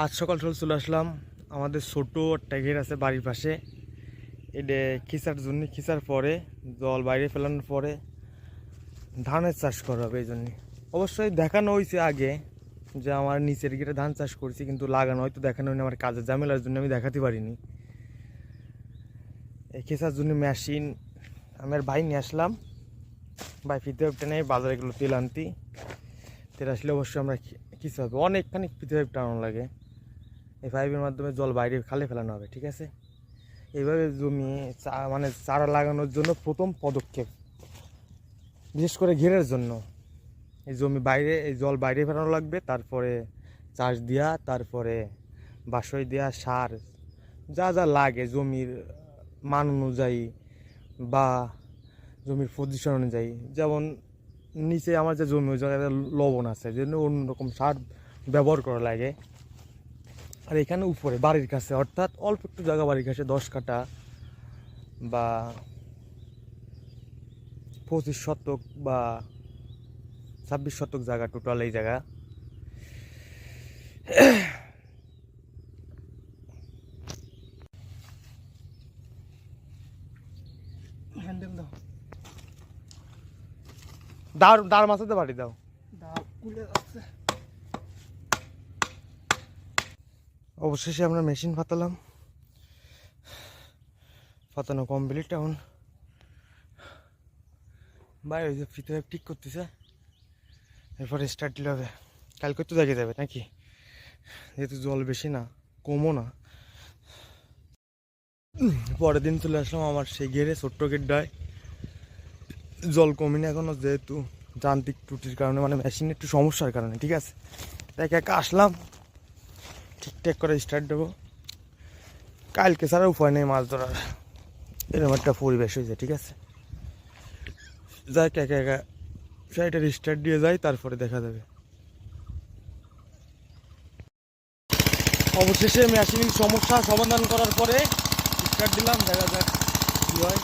আজ সকাল সকাল চলে আসলাম। আমাদের ছোটো একটা ঘের আছে বাড়ির পাশে। এটা খিচার জন্য, খিচার পরে, জল বাইরে ফেলানোর পরে ধানের চাষ করা হবে এই জন্য। অবশ্যই দেখানো হয়েছে আগে যে আমার নিচের গিয়ে ধান চাষ করছি, কিন্তু লাগানো হয়তো দেখানো হয়নি। আমার কাজের ঝামেলার জন্য আমি দেখাতে পারিনি। এই খেসার জন্য মেশিন আমার ভাই নিয়ে আসলাম। ভাই ফিতে টেনে বাজারে গেলো তেল আনতি। তেল আসলে অবশ্যই আমরা কিছু হবে। অনেকখানি ফিতে পাইপ টানানো লাগে। এই পাইপের মাধ্যমে জল বাইরে খালে ফেলানো হবে, ঠিক আছে? এইভাবে জমি মানে চারা লাগানোর জন্য প্রথম পদক্ষেপ। বিশেষ করে ঘেরের জন্য। এই জমি বাইরে, এই জল বাইরে ফেলানো লাগবে, তারপরে চাষ দেওয়া তারপরে বাসই দেওয়া সার, যা যা লাগে জমির মান অনুযায়ী বা জমির পজিশন অনুযায়ী। যেমন নিচে আমার যে জমি, ওই জায়গায় লবণ আছে, যে জন্য অন্যরকম সার ব্যবহার করা লাগে। আর এখানে উপরে বাড়ির কাছে অর্থাৎ অল্প একটু জায়গা বাড়ির কাছে দশ কাটা বা পঁচিশ শতক বা ছাব্বিশ শতক জায়গা টোটাল এই জায়গা। দাঁড় দাঁড় মাছাতে বাড়ি দাও। দাও খুলে যাচ্ছে। অবশেষে আমরা মেশিন ফাতালাম ফাতানো কমপ্লিট এখন ওই যে ফিতে ঠিক করতেছে। এরপরে স্টার্ট দিলে হবে। কালকে তো দেখে যাবে নাকি? যেহেতু জল বেশি না, কমও না। পরের দিন চলে আসলাম আমার সেই ঘেরে ছোট্ট গেটটায় জল কমিনি এখনও যেহেতু যান্ত্রিক ত্রুটির কারণে মানে মেশিনের একটু সমস্যার কারণে, ঠিক আছে? একা একা আসলাম। ঠিকঠাক করে স্টার্ট দেবো। কালকে ছাড়া উপায় নেই মাছ ধরার। এরকম একটা পরিবেশ হয়েছে, ঠিক আছে? যাই একা একা সাইডের স্টার্ট দিয়ে যাই, তারপরে দেখা যাবে। অবশেষে মেশিনের সমস্যা সমাধান করার পরে স্টার্ট দিলাম, দেখা যাক কী হয়।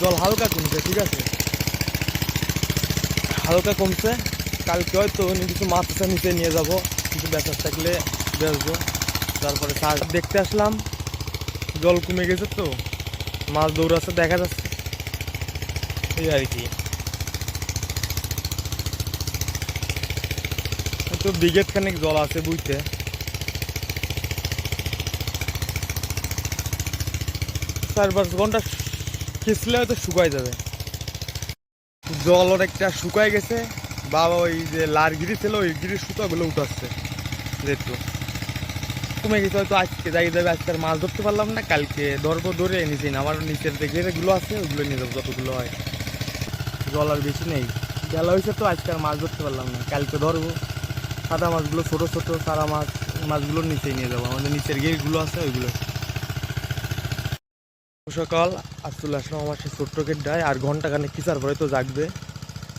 জল হালকা কমছে, ঠিক আছে? হালকা কমছে, কালকে হয়তো কিছু মাছ নিচে নিয়ে যাব। কিছু বেচার থাকলে বেচবো। তারপরে সার দেখতে আসলাম, জল কমে গেছে তো, মাছ দৌড়াচ্ছে দেখা যাচ্ছে। এই আর কি। তো বিঘেত খানিক জল আছে বুঝতে চার পাঁচ ঘণ্টা খিচলে হয়তো শুকাই যাবে। জল অনেকটা শুকাই গেছে। বাবা ওই যে লার গিরি ছিল, ওই গিরির সুতাগুলো উঠাচ্ছে। যেহেতু কমে গেছে হয়তো আজকে যাই যাবে আজকে আর মাছ ধরতে পারলাম না, কালকে ধরবো, ধরে নিচে না। আমার নিচের যে ঘেরেগুলো আছে, ওগুলো নিয়ে যাব, যতগুলো হয়। জল আর বেশি নেই। বেলা হয়েছে তো, আজকে আর মাছ ধরতে পারলাম না। কালকে ধরবো। সাদা মাছগুলো, ছোটো ছোটো সারা মাছ মাছগুলো নিচেই নিয়ে যাব। আমাদের নিচের গেটগুলো আছে, ওইগুলো। সকাল, আজ চলে আসলাম আমার সেই ছোট্ট গেটটায়। আর ঘণ্টা খানে কিসার পরে তো জাগবে।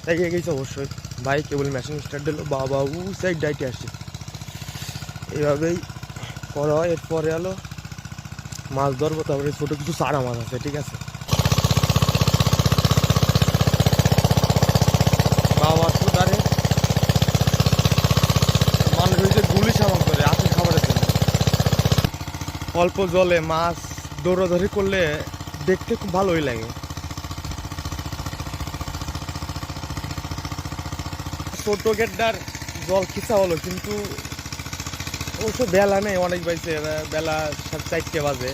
তাই গেছে অবশ্যই। ভাই কেবল মেশিন স্টার্ট দিল। বাবা, উ সাইড ডাইটে আসি এইভাবেই করা হয়। এরপরে আলো মাছ ধরবো, তারপরে ছোটো কিছু সারা মাছ আছে, ঠিক আছে? বাবা মানুষ গুলি সামান করে আসল খাবারের জন্য। অল্প জলে মাছ দৌড়াদৌড়ি করলে দেখতে খুব ভালোই লাগে। ছোট গেটটার জল খিচা হলো, কিন্তু অবশ্য বেলা নেই, অনেক বাইছে বেলা চারটে বাজে।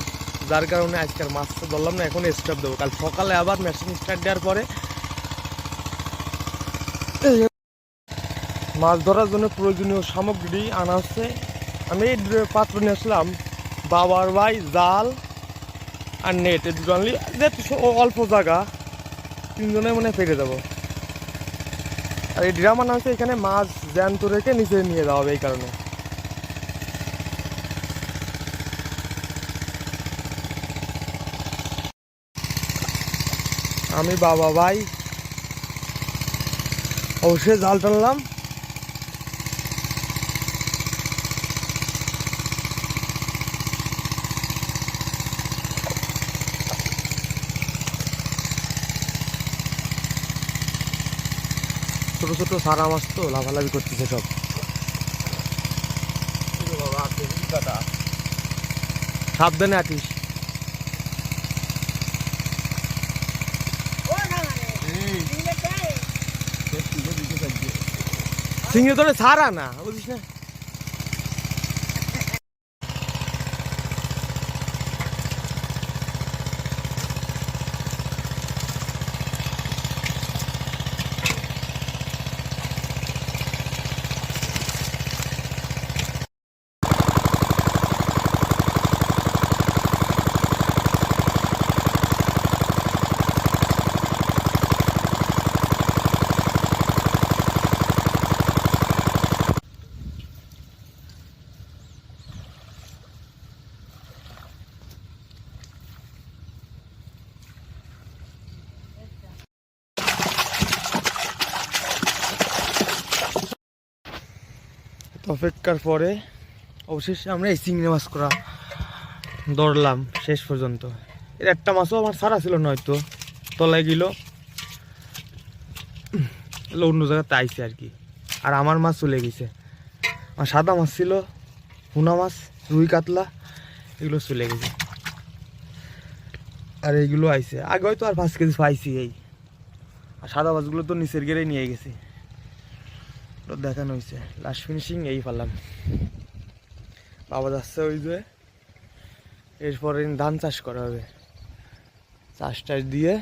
যার কারণে আজকের মাছ তো ধরলাম না, এখন স্টার্ট দেবো। কাল সকালে আবার মেশিন স্টার্ট দেওয়ার পরে মাছ ধরার জন্য প্রয়োজনীয় সামগ্রী আনা হচ্ছে। আমি এই পাত্র নিয়ে আসলাম বাবার ভাই, জাল আর নেট এই দুটো আনলি অল্প জায়গা। তিনজনে মনে পেরে যাব আর এই ড্রাম আনা হচ্ছে এখানে মাছ জ্যান্ত রেখে নিচে নিয়ে যাওয়া হবে এই কারণে। আমি বাবা ভাই। অবশ্যই জাল টানলাম। ছোট ছোট সারা মাছ তো লাভালাভি করতেছে সব। সাবধানে আটিস সিংহে তোরে ছাড়া না বুঝিস না? অপেক্ষার পরে? অবশেষে আমরা এই চিংড়ি মাছ করা ধরলাম শেষ পর্যন্ত। এর একটা মাছও আমার সারা ছিল নয়তো তলায় গেল। অন্য জায়গাতে আইছে আর কি। আর আমার মাছ চলে গেছে। আর সাদা মাছ ছিল, ভুনা মাছ, রুই কাতলা, এগুলো চলে গেছে। আর এইগুলো আইছে। আগে হয়তো আর পাঁচ কেজি পাইছি এই। আর সাদা মাছগুলো তো নিচের গেড়ে নিয়ে গেছি। দেখানো হয়েছে লাস্ট ফিনিশিং এই পারলাম। বাবা যাচ্ছে ওই যে, এরপরে ধান চাষ করা হবে। চাষ টাস দিয়ে